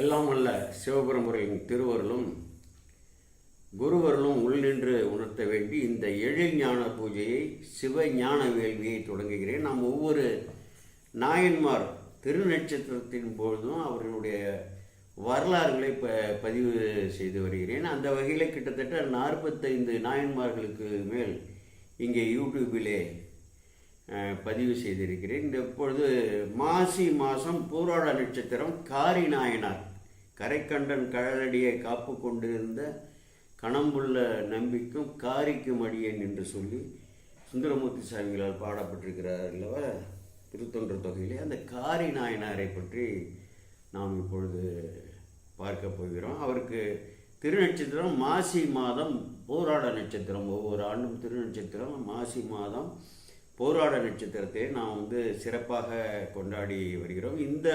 எல்லாம் அல்ல சிவபெருமுறையின் திருவருளும் குருவருளும் உள்நின்று உணர்த்த வேண்டி இந்த எழில் ஞான பூஜையை சிவ ஞான வேள்வியை தொடங்குகிறேன். நாம் ஒவ்வொரு நாயன்மார் திருநட்சத்திரத்தின் பொழுதும் அவர்களுடைய வரலாறுகளை ப பதிவு செய்து வருகிறேன். அந்த வகையில் கிட்டத்தட்ட நாற்பத்தைந்து நாயன்மார்களுக்கு மேல் இங்கே யூடியூபிலே பதிவு செய்திருக்கிறேன். இந்த இப்பொழுது மாசி மாதம் பூராட நட்சத்திரம் காரி நாயனார். கரைக்கண்டன் கழலடியை காப்பு கொண்டிருந்த கணம்புள்ள நம்பிக்கும் காரிக்கும் அடியேன் என்று சொல்லி சுந்தரமூர்த்தி சாமிகளால் பாடப்பட்டிருக்கிறார் அல்லவா? திருத்தொன்று தொகையிலே. அந்த காரி நாயனாரை பற்றி நாம் இப்பொழுது பார்க்க போகிறோம். அவருக்கு திருநட்சத்திரம் மாசி மாதம் போராட நட்சத்திரம். ஒவ்வொரு ஆண்டும் திருநட்சத்திரம் மாசி மாதம் போராட நட்சத்திரத்தை நாம் வந்து சிறப்பாக கொண்டாடி வருகிறோம். இந்த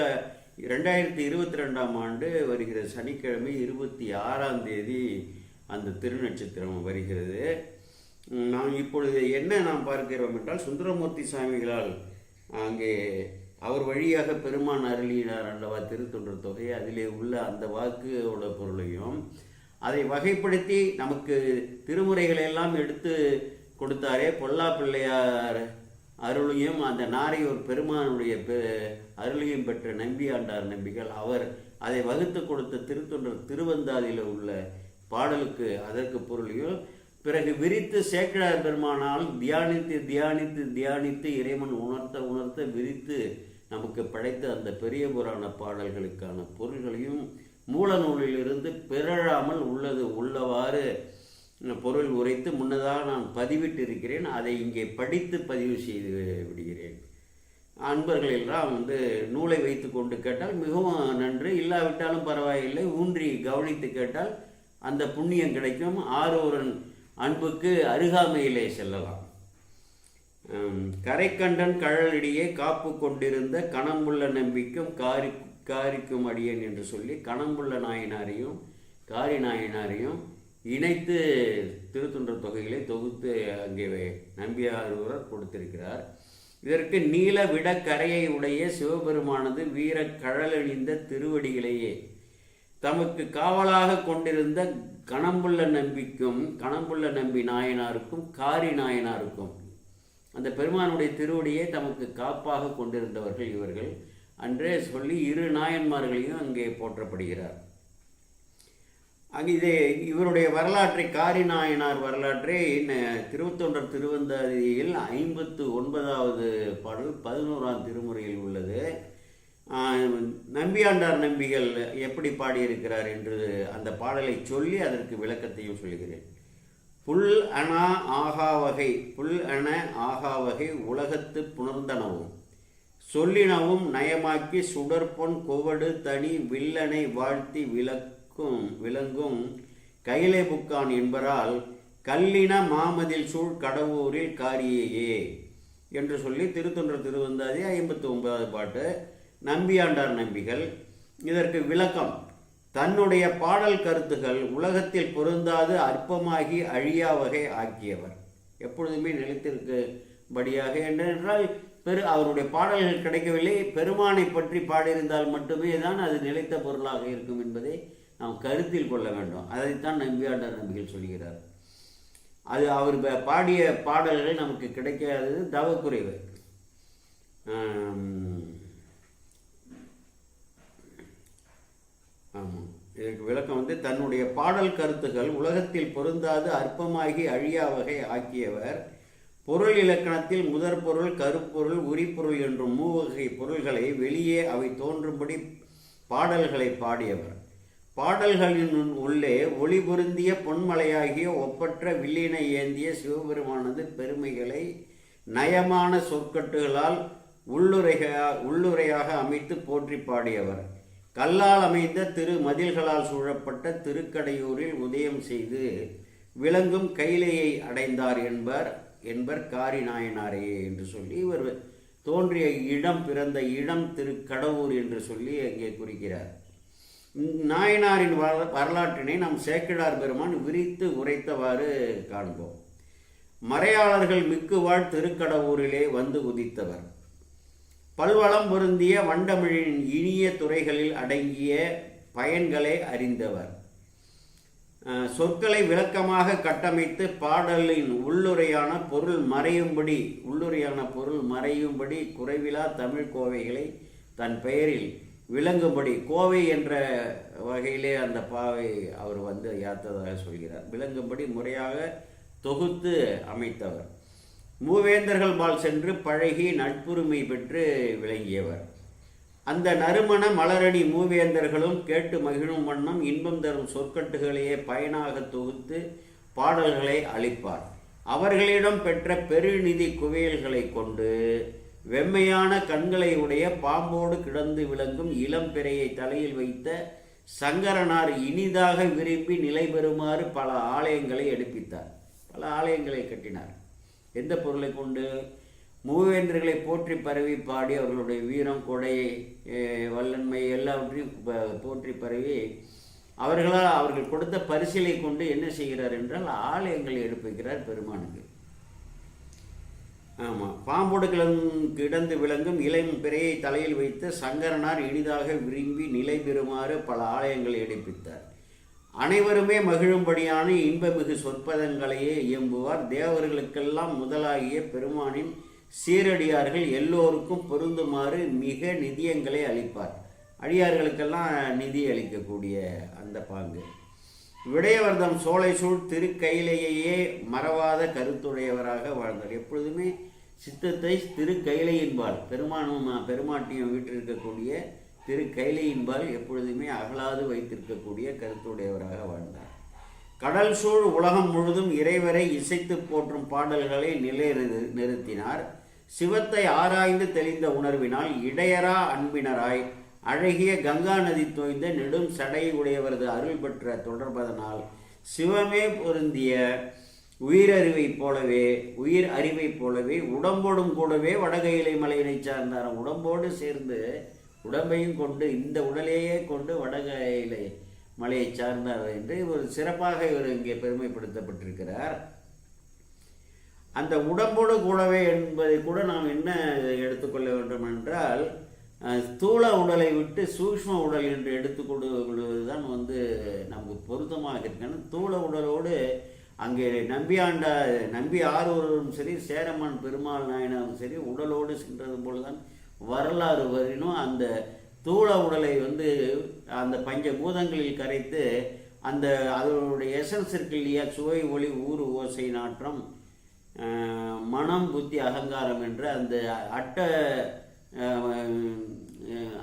ரெண்டாயிரத்தி இருபத்தி ரெண்டாம் ஆண்டு வருகிற சனிக்கிழமை இருபத்தி ஆறாம் தேதி அந்த திருநட்சத்திரம் வருகிறது. நாம் இப்பொழுது என்ன நாம் பார்க்கிறோம் என்றால் சுந்தரமூர்த்தி சுவாமிகளால் அங்கே அவர் வழியாக பெருமான் அருளினார் அல்லவா திருத்தொன்ற தொகை. அதிலே உள்ள அந்த வாக்குவோட பொருளையும் அதை வகைப்படுத்தி நமக்கு திருமுறைகளை எல்லாம் எடுத்து கொடுத்தாரே. பொல்லா பிள்ளையார் அருளையும் அந்த நாரையூர் பெருமானுடைய பெ- அருளையும் பெற்ற நம்பியாண்டார் நம்பிகள். அவர் அதை வகுத்து கொடுத்த திருத்தொண்டர் திருவந்தாதியில் உள்ள பாடலுக்கு அதற்கு பொருளையும் பிறகு விரித்து சேக்கிழார் பெருமானால் தியானித்து தியானித்து தியானித்து இறைவன் உணர்த்த உணர்த்த விரித்து நமக்கு படைத்த அந்த பெரிய புராண பாடல்களுக்கான பொருள்களையும் மூல நூலிலிருந்து பிறழாமல் உள்ளது உள்ளவாறு பொருள் உரைத்து முன்னதாக நான் பதிவிட்டிருக்கிறேன். அதை இங்கே படித்து பதிவு செய்து விடுகிறேன். அன்பர்கள் எல்லாம் வந்து நூலை வைத்து கொண்டு கேட்டால் மிகவும் நன்று. இல்லாவிட்டாலும் பரவாயில்லை. ஊன்றி கவனித்து கேட்டால் அந்த புண்ணியம் கிடைக்கும். ஆரூரன் அன்புக்கு அருகாமையிலே செல்லலாம். கரைக்கண்டன் கழலிடையே காப்பு கொண்டிருந்த கணம்புள்ள நம்பிக்கும் காரி காரிக்கும் அடியேன் என்று சொல்லி கணம்புள்ள நாயனாரையும் காரி நாயனாரையும் இணைத்து திருத்தொண்டர் தொகைகளை தொகுத்து அங்கே நம்பியாரூரர் கொடுத்திருக்கிறார். இதற்கு நீல விட கரையை உடைய சிவபெருமானது வீர கழலணிந்த திருவடிகளையே. தமக்கு காவலாக கொண்டிருந்த கணம்புள்ள நம்பிக்கும் கணம்புள்ள நம்பி நாயனாருக்கும் காரி நாயனாருக்கும் அந்த பெருமானுடைய திருவடியை தமக்கு காப்பாக கொண்டிருந்தவர்கள் இவர்கள். அன்றே சொல்லி இரு நாயன்மார்களையும் அங்கே போற்றப்படுகிறார். அங்கே இது இவருடைய வரலாற்றை காரி நாயனார் வரலாற்றை ந- திருவத்தொண்டர் திருவந்தாதியில் ஐம்பத்து ஒன்பதாவது பாடல் பதினோராம் திருமுறையில் உள்ளது. நம்பியாண்டார் நம்பிகள் எப்படி பாடியிருக்கிறார் என்று அந்த பாடலை சொல்லி அதற்கு விளக்கத்தையும் சொல்கிறேன். புல் அண ஆகாவகை புல் அண ஆகாவகை உலகத்து புணர்ந்தனவும் சொல்லினவும் நயமாக்கி சுடற்பொன் கொவடு தனி வில்லனை வாழ்த்தி விளக்கும் விளங்கும் கைலை புக்கான் என்பரால் கல்லின மாமதில் சூழ் கடவுரில் காரியையே என்று சொல்லி திருத்தொன்ற திருவந்தாதி ஐம்பத்தி ஒன்பதாவது பாட்டு நம்பியாண்டார் நம்பிகள். இதற்கு விளக்கம் தன்னுடைய பாடல் கருத்துகள் உலகத்தில் பொருந்தாது அற்பமாகி அழியா வகை ஆக்கியவர். எப்பொழுதுமே நிலைத்திருக்கும்படியாக என்றென்றால் பெரு அவருடைய பாடல்கள் கிடைக்கவில்லை. பெருமானை பற்றி பாடியிருந்தால் மட்டுமே தான் அது நிலைத்த பொருளாக இருக்கும் என்பதை நாம் கருத்தில் கொள்ள வேண்டும். அதைத்தான் நம்பியாண்டார் நம்பிகள் சொல்கிறார். அது அவர் பாடிய பாடல்கள் நமக்கு கிடைக்காதது தவக்குறைவு. ஆமாம் இதற்கு விளக்கம் வந்து தன்னுடைய பாடல் கருத்துக்கள் உலகத்தில் பொருந்தாது அற்பமாகி அழியா வகை ஆக்கியவர். பொருள் இலக்கணத்தில் முதற் பொருள் கருப்பொருள் உரிப்பொருள் என்றும் மூவகை பொருள்களை வெளியே அவை தோன்றும்படி பாடல்களை பாடியவர். பாடல்களின் உள்ளே ஒளி பொருந்திய பொன்மலையாகிய ஒப்பற்ற வில்லினை ஏந்திய சிவபெருமானது பெருமைகளை நயமான சொற்கட்டுகளால் உள்ளுரைக உள்ளுரையாக அமைத்து போற்றி பாடியவர். கல்லால் அமைந்த திரு மதில்களால் சூழப்பட்ட திருக்கடையூரில் உதயம் செய்து விளங்கும் கைலையை அடைந்தார் என்பர் என்பர் காரி நாயனாரையே என்று சொல்லி இவர் தோன்றிய இடம் பிறந்த இடம் திருக்கடவுர் என்று சொல்லி அங்கே குறிக்கிறார். நாயனாரின் வர- வரலாற்றினை நாம் சேக்கிழார் பெருமான் விரித்து உரைத்தவாறு காண்போம். மறையாளர்கள் மிக்குவாழ் திருக்கடவுரிலே வந்து உதித்தவர். பல்வளம் பொருந்திய வண்டமிழின் இனிய துறைகளில் அடங்கிய பயன்களை அறிந்தவர். சொற்களை விளக்கமாக கட்டமைத்து பாடலின் உள்ளுரையான பொருள் மறையும்படி உள்ளுரையான பொருள் மறையும்படி குறைவிலா தமிழ் கோவைகளை தன் பெயரில் விளங்கும்படி கோவை என்ற வகையிலே அந்த பாவை அவர் வந்து யாத்ததாக சொல்கிறார். விளங்கும்படி முறையாக தொகுத்து அமைத்தவர். மூவேந்தர்கள் பால் சென்று பழகி நட்புரிமை பெற்று விளங்கியவர். அந்த நறுமண மலரடி மூவேந்தர்களும் கேட்டு மகிழும் வண்ணம் இன்பம் தரும் சொற்கட்டுகளையே பயனாக தொகுத்து பாடல்களை அளிப்பார். அவர்களிடம் பெற்ற பெருநிதி குவியல்களை கொண்டு வெம்மையான கண்களை உடைய பாம்போடு கிடந்து விளங்கும் இளம்பிறையை தலையில் வைத்த சங்கரனார் இனிதாக விரும்பி நிலை பெறுமாறு பல ஆலயங்களை எடுப்பித்தார். பல ஆலயங்களை கட்டினார். எந்த பொருளை கொண்டு? மூவேந்தர்களை போற்றி பரவி பாடி அவர்களுடைய வீரம் கொடை வல்லன்மை எல்லாவற்றையும் ப- போற்றி பரவி அவர்களால் அவர்கள் கொடுத்த பரிசிலை கொண்டு என்ன செய்கிறார் என்றால் ஆலயங்களை எடுப்பிக்கிறார் பெருமானுக்கு. ஆமாம் பாம்போடு கிடந்து விளங்கும் இளம் பிறையை தலையில் வைத்து சங்கரனார் இனிதாக விரும்பி நிலை பெறுமாறு பல ஆலயங்களை எடுப்பித்தார் அனைவருமே மகிழும்படியான இன்பமிகு சொற்பதங்களையே இயம்புவார். தேவர்களுக்கெல்லாம் முதலாகிய பெருமானின் சீரடியார்கள் எல்லோருக்கும் பொருந்துமாறு மிக நிதியங்களை அளிப்பார். அடியார்களுக்கெல்லாம் நிதி அளிக்கக்கூடிய அந்த பாங்கு. விடயவர்தம் சோலை சூழ் திருக்கையிலேயே மறவாத கருத்துடையவராக வாழ்ந்தார். எப்பொழுதுமே சித்தத்தை திரு கைலையின்பால் பெருமானும் பெருமாட்டியும் வீற்றிருக்கக்கூடிய திருக்கையிலையின்பால் எப்பொழுதுமே அகலாது வைத்திருக்கக்கூடிய கருத்துடையவராக வாழ்ந்தார். கடல் சூழ் உலகம் முழுதும் இறைவரை இசைத்து போற்றும் பாடல்களை நிலை நிறுத்தினார். சிவத்தை ஆராய்ந்து தெளிந்த உணர்வினால் இடையரா அன்பினராய் அழகிய கங்கா நதி தோய்ந்த நெடும் சடை உடையவரது அருள் பெற்ற தொடர்பதனால் சிவமே பொருந்திய உயிரறிவைப் போலவே உயிர் அறிவைப் போலவே உடம்போடும் கூடவே வடகையிலை மலையினை சார்ந்தாராம். உடம்போடு சேர்ந்து உடம்பையும் கொண்டு இந்த உடலையே கொண்டு வடகையிலை மலையை சார்ந்தார் என்று ஒரு சிறப்பாக இவர் இங்கே பெருமைப்படுத்தப்பட்டிருக்கிறார். அந்த உடம்போடு கூடவே என்பதை கூட நாம் என்ன எடுத்துக்கொள்ள வேண்டும் என்றால் ஸ்தூல உடலை விட்டு சூக்ஷ்ம உடல் என்று எடுத்துக்கொள்வது தான் வந்து நமக்கு பொருத்தமாக இருக்குன்னு ஸ்தூல உடலோடு அங்கே நம்பியாண்ட நம்பி ஆரூரும் சரி சேரமான் பெருமாள் நாயனாரும் சரி உடலோடு சென்றது போலதான் வரலாறு வரினும் அந்த தூள உடலை வந்து அந்த பஞ்ச பூதங்களில் கரைத்து அந்த அதனுடைய எசன்ஸ் இருக்கு இல்லையா சுவை ஒளி ஊறு ஓசை நாற்றம் மனம் புத்தி அகங்காரம் என்ற அந்த அட்ட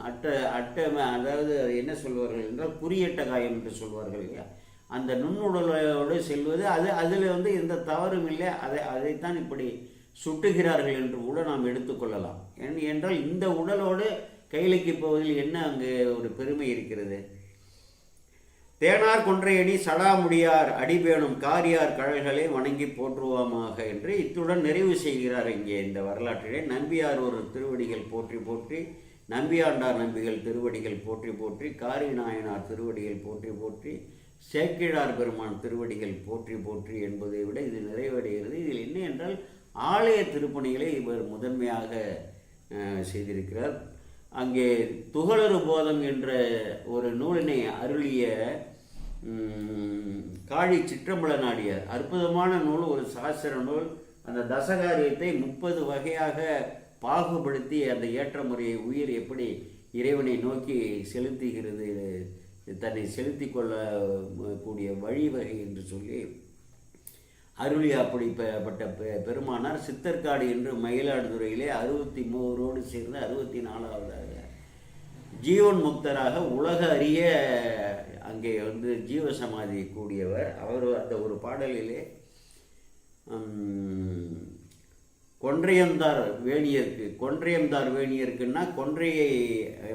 அட்ட அட்ட அதாவது என்ன சொல்வார்கள் என்றால் குறியட்ட காயம் என்று சொல்வார்கள் இல்லையா? அந்த நுண்ணுடலோடு செல்வது அது அதில் வந்து எந்த தவறும் இல்லை. அதை அதைத்தான் இப்படி சுட்டுகிறார்கள் என்று கூட நாம் எடுத்துக்கொள்ளலாம் ஏன் என்றால் இந்த உடலோடு கைலைக்கு போவதில் என்ன அங்கு ஒரு பெருமை இருக்கிறது? தேனார் கொன்றையடி சடாமுடியார் அடிபேணும் காரியார் கழல்களை வணங்கி போற்றுவோமாக என்று இத்துடன் நிறைவு செய்கிறார் இங்கே இந்த வரலாற்றிலே. நம்பியார் ஒரு திருவடிகள் போற்றி போற்றி நம்பியாண்டார் நம்பிகள் திருவடிகள் போற்றி போற்றி காரி நாயனார் திருவடிகள் போற்றி போற்றி சேக்கிழார் பெருமான் திருவடிகள் போற்றி போற்றி என்பதை விட இது நிறைவடைகிறது. இதில் என்ன என்றால் ஆலய திருப்பணிகளை இவர் முதன்மையாக செய்திருக்கிறார். அங்கே துகளறு போதம் என்ற ஒரு நூலினை அருளிய காழி சிற்றம்பல நாடியார். அற்புதமான நூல் ஒரு சாஸ்திர நூல். அந்த தசகாரியத்தை முப்பது வகையாக பாகுபடுத்தி அந்த ஏற்ற முறையை உயிர் எப்படி இறைவனை நோக்கி செலுத்துகிறது தன்னை செலுத்திக் கொள்ள கூடிய வழிவகை என்று சொல்லி அருளி அப்படிப்பட்ட பெ- பெருமானார் சித்தர்காடு என்று மயிலாடுதுறையிலே அறுபத்தி மூவரோடு சேர்ந்து அறுபத்தி நாலாவதாக ஜீவன் முக்தராக உலக அறிய அங்கே வந்து ஜீவசமாதி கூடியவர். அவர் அந்த ஒரு பாடலிலே கொன்றையந்தார் வேணியருக்கு கொன்றையந்தார் வேணியருக்குன்னா கொன்றையை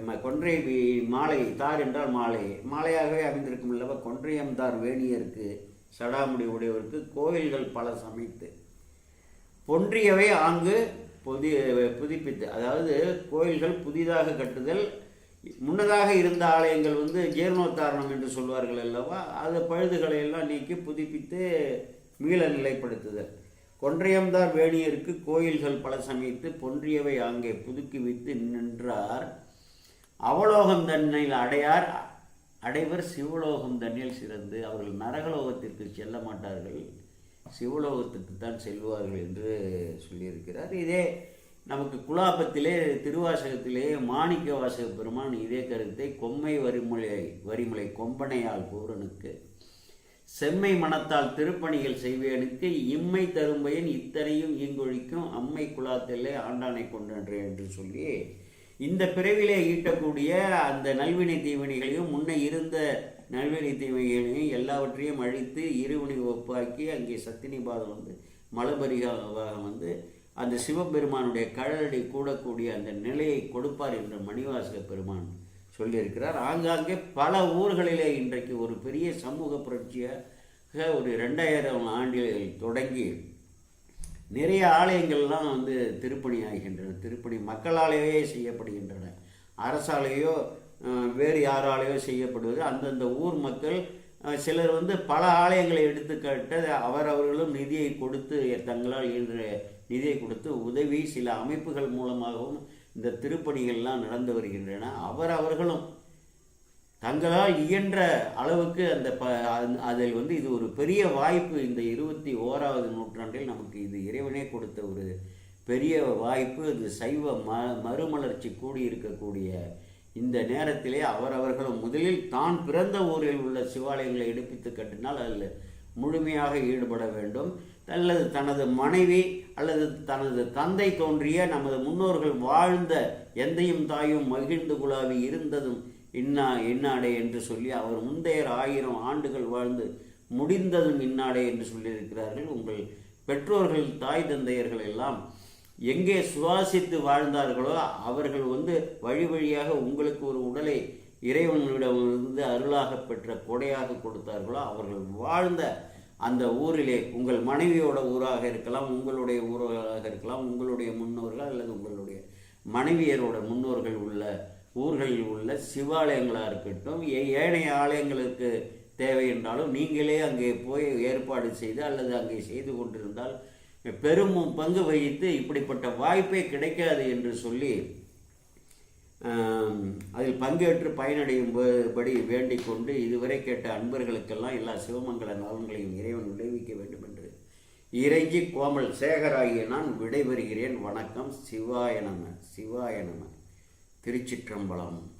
ம- கொன்றை மாலை தார் என்றால் மாலை. மாலையாகவே அமைந்திருக்கும் அல்லவா கொன்றையந்தார் வேணியருக்கு சடாமுடி உடையவருக்கு கோயில்கள் பல சமைத்து. பொன்றியவை ஆங்கு புதி புதுப்பித்து அதாவது கோயில்கள் புதிதாக கட்டுதல். முன்னதாக இருந்த ஆலயங்கள் வந்து ஜீர்ணோத்தாரணம் என்று சொல்வார்கள் அல்லவா? அது பழுதுகளை எல்லாம் நீக்கி புதுப்பித்து மீள நிலைப்படுத்துதல். கொன்றையம்தார் வேணியருக்கு கோயில்கள் பல சமைத்து பொன்றியவை அங்கே புதுக்கி வைத்து நின்றார். அவலோகம் தன்னில் அடையார். அடைவர் சிவலோகம் தன்னில் சிறந்து அவர்கள் நரகலோகத்திற்கு செல்ல மாட்டார்கள். சிவலோகத்துக்கு தான் செல்வார்கள் என்று சொல்லியிருக்கிறார். இதே நமக்கு குலாபத்திலே திருவாசகத்திலே மாணிக்க வாசக பெருமான் இதே கருத்தை கொம்மை வரிமுலை வரிமுலை கொம்பனையால் பூரனுக்கு செம்மை மனத்தால் திருப்பணிகள் செய்வேனுக்கு இம்மை தரும்பயன் இத்தனையும் ஈங்கொழிக்கும் அம்மை குலாத்திலே ஆண்டானை கொண்டன்றேன் என்று சொல்லி இந்த பிறவிலே ஈட்டக்கூடிய அந்த நல்வினை தீவினைகளையும் முன்ன இருந்த நல்வினை தீவினைகளையும் எல்லாவற்றையும் அழித்து இருவினை ஒப்பாக்கி அங்கே சத்தினிபாதம் வந்து மலபரிகாரம் வந்து அந்த சிவபெருமானுடைய கழலடி கூடக்கூடிய அந்த நிலையை கொடுப்பார் என்ற மணிவாசக பெருமான். சொல்லியிருக்கிறார். ஆங்காங்கே பல ஊர்களிலே இன்றைக்கு ஒரு பெரிய சமூக புரட்சியாக ஒரு ரெண்டாயிரம் ஆண்டில் தொடங்கி நிறைய ஆலயங்கள்லாம் வந்து திருப்பணி ஆகின்றன. திருப்பணி மக்களாலேயே செய்யப்படுகின்றன. அரசாலேயோ வேறு யாராலேயோ செய்யப்படுவது. அந்தந்த ஊர் மக்கள் சிலர் வந்து பல ஆலயங்களை எடுத்துக்காட்ட அவரவர்களும் நிதியை கொடுத்து தங்களால் இன்று நிதியை கொடுத்து உதவி சில அமைப்புகள் மூலமாகவும் இந்த திருப்பணிகள்லாம் நடந்து வருகின்றன. அவரவர்களும் தங்களால் இயன்ற அளவுக்கு அந்த ப அதில் வந்து இது ஒரு பெரிய வாய்ப்பு. இந்த இருபத்தி ஓராவது நூற்றாண்டில் நமக்கு இது இறைவனே கொடுத்த ஒரு பெரிய வாய்ப்பு. இது சைவ ம மறுமலர்ச்சி கூடியிருக்கக்கூடிய இந்த நேரத்திலே அவரவர்களும் முதலில் தான் பிறந்த ஊரில் உள்ள சிவாலயங்களை எடுப்பித்து கட்டினால் அதில் முழுமையாக ஈடுபட வேண்டும். அல்லது தனது மனைவி அல்லது தனது தந்தை தோன்றிய நமது முன்னோர்கள் வாழ்ந்த எந்தையும் தாயும் மகிழ்ந்து குழாவி இருந்ததும் இன்னா இன்னாடே என்று சொல்லி அவர் முந்தையர் ஆயிரம் ஆண்டுகள் வாழ்ந்து முடிந்ததும் இன்னாடே என்று சொல்லியிருக்கிறார்கள். உங்கள் பெற்றோர்கள் தாய் தந்தையர்கள் எல்லாம் எங்கே சுவாசித்து வாழ்ந்தார்களோ அவர்கள் வந்து வழி வழியாக உங்களுக்கு ஒரு உடலை இறைவனிடமிருந்து அருளாக பெற்ற கொடையாக கொடுத்தார்களோ அவர்கள் வாழ்ந்த அந்த ஊரிலே உங்கள் மனைவியோட ஊராக இருக்கலாம் உங்களுடைய ஊராக இருக்கலாம் உங்களுடைய முன்னோர்கள் அல்லது உங்களுடைய மனைவியரோட முன்னோர்கள் உள்ள ஊர்களில் உள்ள சிவாலயங்களாக இருக்கட்டும் ஏ- ஏனைய ஆலயங்களுக்கு தேவை என்றாலும் நீங்களே அங்கே போய் ஏற்பாடு செய்து அல்லது அங்கே செய்து கொண்டிருந்தால் பெரும் பங்கு வகித்து இப்படிப்பட்ட வாய்ப்பே கிடைக்காது என்று சொல்லி அதில் பங்கேற்று பயனடையும் படி வேண்டிக் கொண்டு இதுவரை கேட்ட அன்பர்களுக்கெல்லாம் எல்லா சிவமங்கல நலன்களையும் இறைவன் விளைவிக்க வேண்டும் என்று இறைஞ்சி கோமல் சேகராகிய நான் விடைபெறுகிறேன். வணக்கம். சிவாய நம. சிவாய நம. திருச்சிற்றம்பலம்.